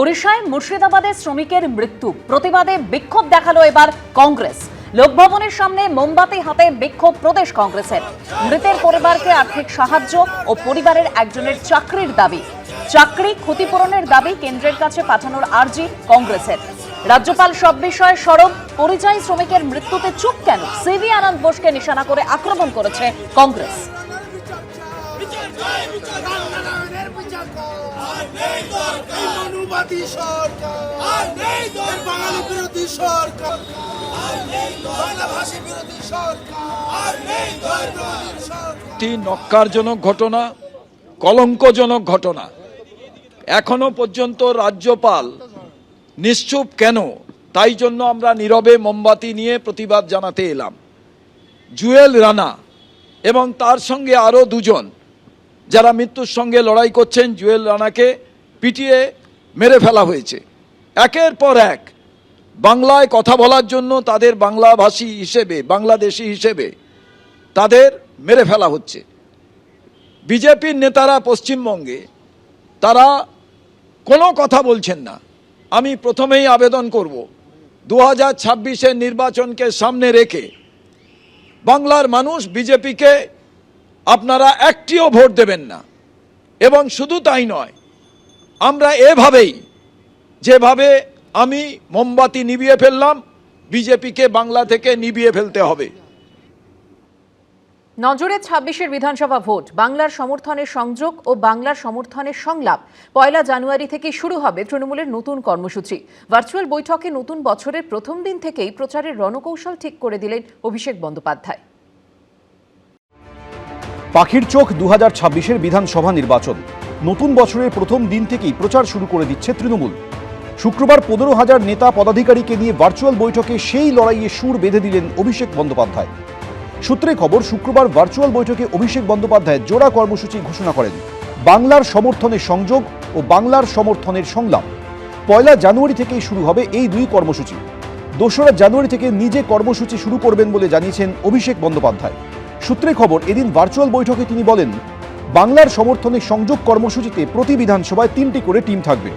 ওড়িশায় মুর্শিদাবাদে শ্রমিকের মৃত্যু। প্রতিবাদে বিক্ষোভ দেখাল এবার কংগ্রেস। লোকভবনের সামনে মোমবাতি হাতে বিক্ষোভ প্রদেশ কংগ্রেসের। মৃতের পরিবারকে আর্থিক সাহায্য ও পরিবারের একজনের চাকরির দাবি। চাকরি ক্ষতিপূরণের দাবি কেন্দ্রের কাছে পাঠানোর আর্জি কংগ্রেসের। রাজ্যপাল সব বিষয়ে সরব। পরিযায়ী শ্রমিকের মৃত্যুতে চুপ কেন? সিভি আনন্দ বোসকে নিশানা করে আক্রমণ করেছে কংগ্রেস। অনুবাদী সরকার। বাঙালি বিরোধী সরকার। বাংলা ভাষী বিরোধী সরকার। সরকার। একটি নক্কারজনক ঘটনা কলঙ্কজনক ঘটনা। এখনও পর্যন্ত রাজ্যপাল নিশ্চুপ কেন? তাই জন্য আমরা নীরবে মোমবাতি নিয়ে প্রতিবাদ জানাতে এলাম। জুয়েল রানা এবং তার সঙ্গে আরও দুজন যারা মৃত্যুর সঙ্গে লড়াই করছেন জুয়েল রানাকে পিটিয়ে মেরে ফেলা হয়েছে। একের পর এক বাংলায় কথা বলার জন্য তাদের বাংলাভাষী হিসেবে, বাংলাদেশি হিসেবে তাদের মেরে ফেলা হচ্ছে। বিজেপির নেতারা পশ্চিমবঙ্গে, তারা কোনো কথা বলছেন না। আমি প্রথমেই আবেদন করব দু হাজার ছাব্বিশের নির্বাচনকে সামনে রেখে বাংলার মানুষ বিজেপিকে আপনারা একটিও ভোট দেবেন না। এবং শুধু তাই নয় আমরা এভাবেই যেভাবে আমি মোমবাতি নিভিয়ে ফেললাম বিজেপিকে বাংলা থেকে নিভিয়ে ফেলতে হবে। নজরে ছাব্বিশের বিধানসভা ভোট বাংলার সমর্থনের সংযোগ ও বাংলার সমর্থনের সংলাপ। পয়লা জানুয়ারি থেকে শুরু হবে তৃণমূলের নতুন কর্মসূচি। ভার্চুয়াল বৈঠকে নতুন বছরের প্রথম দিন থেকেই প্রচারের রণকৌশল ঠিক করে দিলেন অভিষেক বন্দ্যোপাধ্যায়। পাখির চোখ দু হাজার ছাব্বিশের বিধানসভা নির্বাচন। নতুন বছরের প্রথম দিন থেকেই প্রচার শুরু করে দিচ্ছে তৃণমূল। শুক্রবার পনেরো হাজার নেতা পদাধিকারীকে নিয়ে ভার্চুয়াল বৈঠকে সেই লড়াইয়ে সুর বেঁধে দিলেন অভিষেক বন্দ্যোপাধ্যায়। সূত্রে খবর, শুক্রবার ভার্চুয়াল বৈঠকে অভিষেক বন্দ্যোপাধ্যায় জোড়া কর্মসূচি ঘোষণা করেন। বাংলার সমর্থনের সংযোগ ও বাংলার সমর্থনের সংলাপ। পয়লা জানুয়ারি থেকেই শুরু হবে এই দুই কর্মসূচি। দোসরা জানুয়ারি থেকে নিজে কর্মসূচি শুরু করবেন বলে জানিয়েছেন অভিষেক বন্দ্যোপাধ্যায়। সূত্রে খবর, এদিন ভার্চুয়াল বৈঠকে তিনি বলেন বাংলার সমর্থনে সংযোগ কর্মসূচিতে প্রতি বিধানসভায় তিনটি করে টিম থাকবে।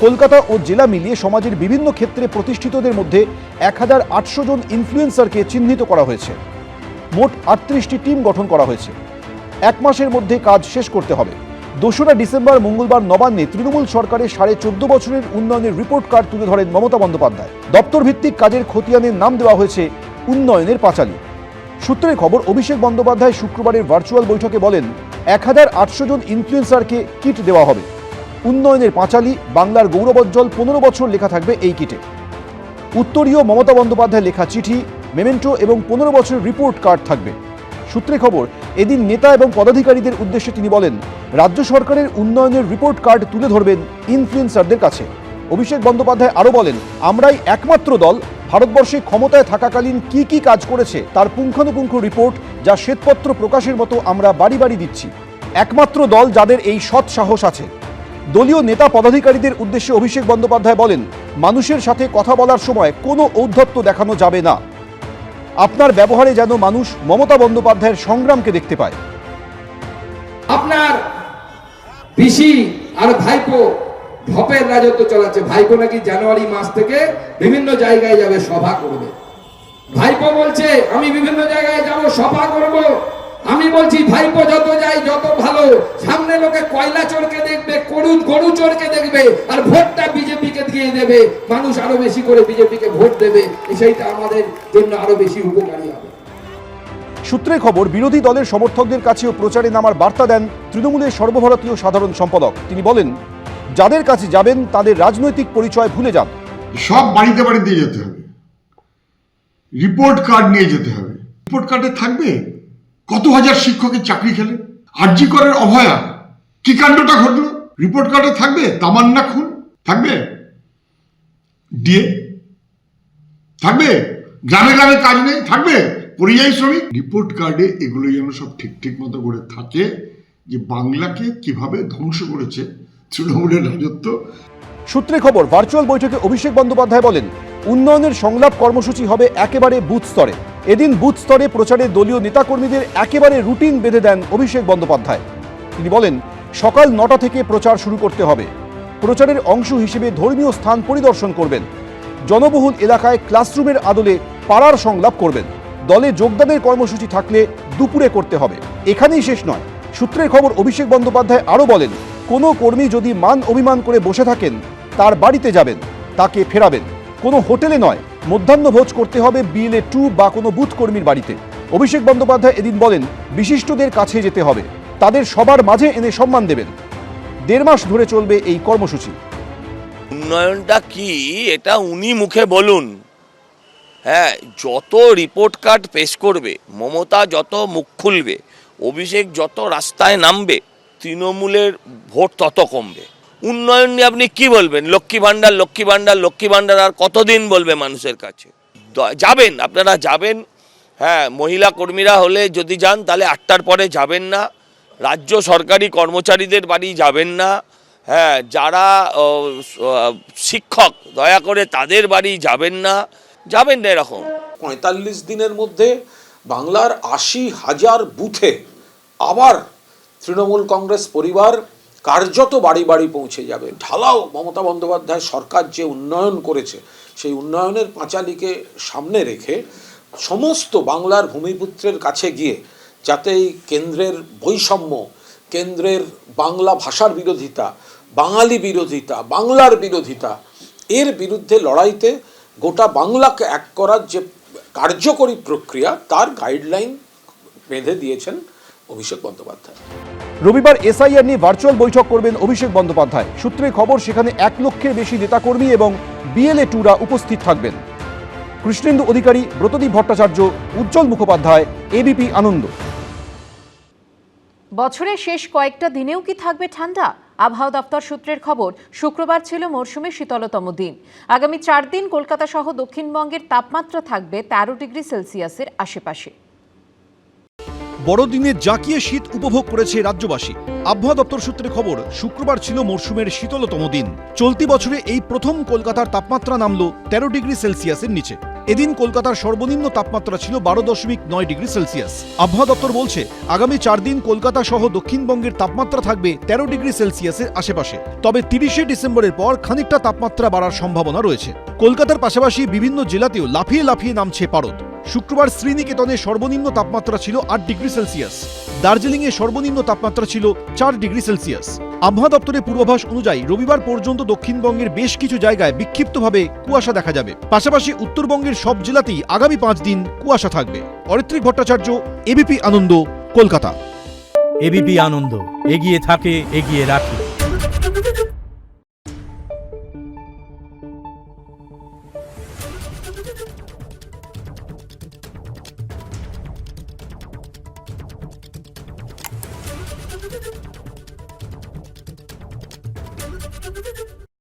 কলকাতা ও জেলা মিলিয়ে সমাজের বিভিন্ন ক্ষেত্রে প্রতিষ্ঠিতদের মধ্যে এক হাজার আটশো জন ইনফ্লুয়েন্সারকে চিহ্নিত করা হয়েছে। মোট আটত্রিশটি টিম গঠন করা হয়েছে। এক মাসের মধ্যে কাজ শেষ করতে হবে। দোসরা ডিসেম্বর, মঙ্গলবার নবান্নে তৃণমূল সরকারের সাড়ে চোদ্দ বছরের উন্নয়নের রিপোর্ট কার্ড তুলে ধরেন মমতা বন্দ্যোপাধ্যায়। দপ্তর ভিত্তিক কাজের খতিয়ানের নাম দেওয়া হয়েছে উন্নয়নের পাঁচালী। সূত্রের খবর, অভিষেক বন্দ্যোপাধ্যায় শুক্রবারের ভার্চুয়াল বৈঠকে বলেন এক হাজার আটশো জন ইনফ্লুয়েন্সারকে কিট দেওয়া হবে। উন্নয়নের পাঁচালি, বাংলার গৌরবজ্জ্বল পনেরো বছর লেখা থাকবে এই কিটে উত্তরীয় মমতা বন্দ্যোপাধ্যায় লেখা চিঠি, মেমেন্টো এবং পনেরো বছরের রিপোর্ট কার্ড থাকবে। সূত্রে খবর, এদিন নেতা এবং পদাধিকারীদের উদ্দেশ্যে তিনি বলেন, রাজ্য সরকারের উন্নয়নের রিপোর্ট কার্ড তুলে ধরবেন ইনফ্লুয়েন্সারদের কাছে। অভিষেক বন্দ্যোপাধ্যায় আরও বলেন, আমরাই একমাত্র দল, ভারতবর্ষে ক্ষমতায় থাকাকালীন কি কি কাজ করেছে তার পুঙ্খানুপুঙ্খ রিপোর্ট যা শ্বেতপত্র প্রকাশের মতো আমরা বাড়ি বাড়ি দিচ্ছি। একমাত্র দল যাদের এই সৎ সাহস আছে। দলীয় নেতা পদাধিকারীদের উদ্দেশ্যে অভিষেক বন্দ্যোপাধ্যায় বলেন, মানুষের সাথে কথা বলার সময় কোনো ঔদ্ধত্য দেখানো যাবে না। আপনার ব্যবহারে যেন মানুষ মমতা বন্দ্যোপাধ্যায়ের সংগ্রামকে দেখতে পায়। আপনার পিসি আর ভাইপো ঢপের রাজত্ব চালাচ্ছে। ভাইপো নাকি জানুয়ারি মাস থেকে বিভিন্ন জায়গায় যাবে, সভা করবে। ভাইপো বলছে, আমি বিভিন্ন জায়গায় যাব সভা করব। আমি বলছি ভাইপো যত যাই যত ভালো। সামনে লোকে কয়লা চোরকে দেখবে গরু গরু চোরকে দেখবে আর ভোটটা বিজেপিকে দিয়ে দেবে। মানুষ আরও বেশি করে বিজেপিকে ভোট দেবে। সেইটা আমাদের জন্য আরও বেশি উপকারী হবে। সূত্রে খবর বিরোধী দলের সমর্থকদের কাছেও প্রচারে নামার বার্তা দেন তৃণমূলের সর্বভারতীয় সাধারণ সম্পাদক। তিনি বলেন যাদের কাছে যাবেন তাদের রাজনৈতিক পরিচয় ভুলে যান। সব বাড়িতে বাড়িতে যেতে হবে। রিপোর্ট কার্ড নিয়ে যেতে হবে। রিপোর্ট কার্ডে থাকবে? কত হাজার শিক্ষকের চাকরি খেলে? আরজি করের অভয়া, কি কাণ্ডটা ঘটলো? রিপোর্ট কার্ডে থাকবে? তামান্না খুন? থাকবে? ডিএ থাকবে? গ্রামে গ্রামে কাজ নেই? থাকবে? পরিযায়ী শ্রমিক? রিপোর্ট কার্ডে এগুলো যেন সব ঠিক ঠিক মতো করে থাকে যে বাংলাকে কীভাবে ধ্বংস করেছে তৃণমূলের রাজত্ব। সূত্রে খবর ভার্চুয়াল বৈঠকে অভিষেক বন্দ্যোপাধ্যায় বলেন, উন্নয়নের সংলাপ কর্মসূচি হবে একেবারে বুথ স্তরে। এদিন বুথ স্তরে প্রচারে দলীয় নেতাকর্মীদের একেবারে রুটিন বেঁধে দেন অভিষেক বন্দ্যোপাধ্যায়। তিনি বলেন, সকাল নটা থেকে প্রচার শুরু করতে হবে। প্রচারের অংশ হিসেবে ধর্মীয় স্থান পরিদর্শন করবেন। জনবহুল এলাকায় ক্লাসরুমের আদলে পাড়ার সংলাপ করবেন। দলে যোগদানের কর্মসূচি থাকলে দুপুরে করতে হবে। এখানেই শেষ নয়। সূত্রের খবর, অভিষেক বন্দ্যোপাধ্যায় আরও বলেন, কোনো কর্মী যদি মান অভিমান করে বসে থাকেন, তার বাড়িতে যাবেন, তাকে ফেরাবেন। কোনো হোটেলে নয় মধ্যাহ্নভোজ করতে হবে বিএলএ টু বা কোনো বুথ কর্মীর বাড়িতে। অভিষেক বন্দ্যোপাধ্যায় এদিন বলেন, বিশিষ্টদের কাছে যেতে হবে। তাদের সবার মাঝে এনে সম্মান দেবেন। দেড় মাস ধরে চলবে এই কর্মসূচি। উন্নয়নটা কি, এটা উনি মুখে বলুন। হ্যাঁ যত রিপোর্ট কার্ড পেশ করবে, মমতা যত মুখ খুলবে, অভিষেক যত রাস্তায় নামবে, তৃণমূলের ভোট তত কমবে। উন্নয়ন নিয়ে আপনি কি বলবেন? লক্ষ্মী ভাণ্ডার লক্ষ্মী ভাণ্ডার লক্ষ্মী ভাণ্ডার আর কতদিন বলবে মানুষের কাছে? যাবেন, আপনারা যাবেন। হ্যাঁ মহিলা কর্মীরা হলে যদি যান, তাহলে আটটার পরে যাবেন না। রাজ্য সরকারি কর্মচারীদের বাড়ি যাবেন না। হ্যাঁ যারা শিক্ষক, দয়া করে তাদের বাড়ি যাবেন না। যাবেন না এরকম। পঁয়তাল্লিশ দিনের মধ্যে বাংলার আশি হাজার বুথে আবার তৃণমূল কংগ্রেস পরিবার কার্যত বাড়ি বাড়ি পৌঁছে যাবে। ঢালাও মমতা বন্দ্যোপাধ্যায় সরকার যে উন্নয়ন করেছে, সেই উন্নয়নের পাঁচালিকে সামনে রেখে সমস্ত বাংলার ভূমিপুত্রের কাছে গিয়ে যাতে এই কেন্দ্রের বৈষম্য, কেন্দ্রের বাংলা ভাষার বিরোধিতা, বাঙালি বিরোধিতা, বাংলার বিরোধিতা, এর বিরুদ্ধে লড়াইতে গোটা বাংলাকে এক করার যে কার্যকরী প্রক্রিয়া, তার গাইডলাইন বেঁধে দিয়েছেন অভিষেক বন্দ্যোপাধ্যায়। রবিবার এসআইআর নিয়ে ভার্চুয়াল বৈঠক করবেন অভিষেক বন্দ্যোপাধ্যায়। সূত্রে খবর, সেখানে এক লক্ষের বেশি নেতাকর্মী এবং বিএলএ টুরা উপস্থিত থাকবেন। কৃষ্ণেন্দু অধিকারী, ব্রতদীপ ভট্টাচার্য, উজ্জ্বল মুখোপাধ্যায়, এবিপি আনন্দ। বছরের শেষ কয়েকটা দিনেও কি থাকবে ঠান্ডা? আবহাওয়া দপ্তর সূত্রের খবর, শুক্রবার ছিল মরশুমের শীতলতম দিন। আগামী চার দিন কলকাতা সহ দক্ষিণবঙ্গের তাপমাত্রা থাকবে তেরো ডিগ্রি সেলসিয়াসের আশেপাশে। বড়দিনে জাকিয়ে শীত উপভোগ করেছে রাজ্যবাসী। আবহাওয়া দপ্তর সূত্রে খবর, শুক্রবার ছিল মরশুমের শীতলতম দিন। চলতি বছরে এই প্রথম কলকাতার তাপমাত্রা নামল তেরো ডিগ্রি সেলসিয়াসের নিচে। এদিন কলকাতার সর্বনিম্ন তাপমাত্রা ছিল বারো দশমিক নয় ডিগ্রি সেলসিয়াস। আবহাওয়া দপ্তর বলছে, আগামী চার দিন কলকাতা সহ দক্ষিণবঙ্গের তাপমাত্রা থাকবে তেরো ডিগ্রি সেলসিয়াসের আশেপাশে। তবে তিরিশে ডিসেম্বরের পর খানিকটা তাপমাত্রা বাড়ার সম্ভাবনা রয়েছে। কলকাতার পাশাপাশি বিভিন্ন জেলাতেও লাফিয়ে লাফিয়ে নামছে পারদ। শুক্রবার শ্রীনিকেতনে সর্বনিম্ন তাপমাত্রা ছিল আট ডিগ্রি সেলসিয়াস। দার্জিলিংয়ে সর্বনিম্ন তাপমাত্রা ছিল চার ডিগ্রি সেলসিয়াস। আবহাওয়া দপ্তরের পূর্বাভাস অনুযায়ী রবিবার পর্যন্ত দক্ষিণবঙ্গের বেশ কিছু জায়গায় বিক্ষিপ্তভাবে কুয়াশা দেখা যাবে। পাশাপাশি উত্তরবঙ্গের সব জেলাতেই আগামী পাঁচ দিন কুয়াশা থাকবে। অরিত্রিক ভট্টাচার্য, এবিপি আনন্দ, কলকাতা। এবিপি আনন্দ, এগিয়ে থাকে, এগিয়ে রাখে।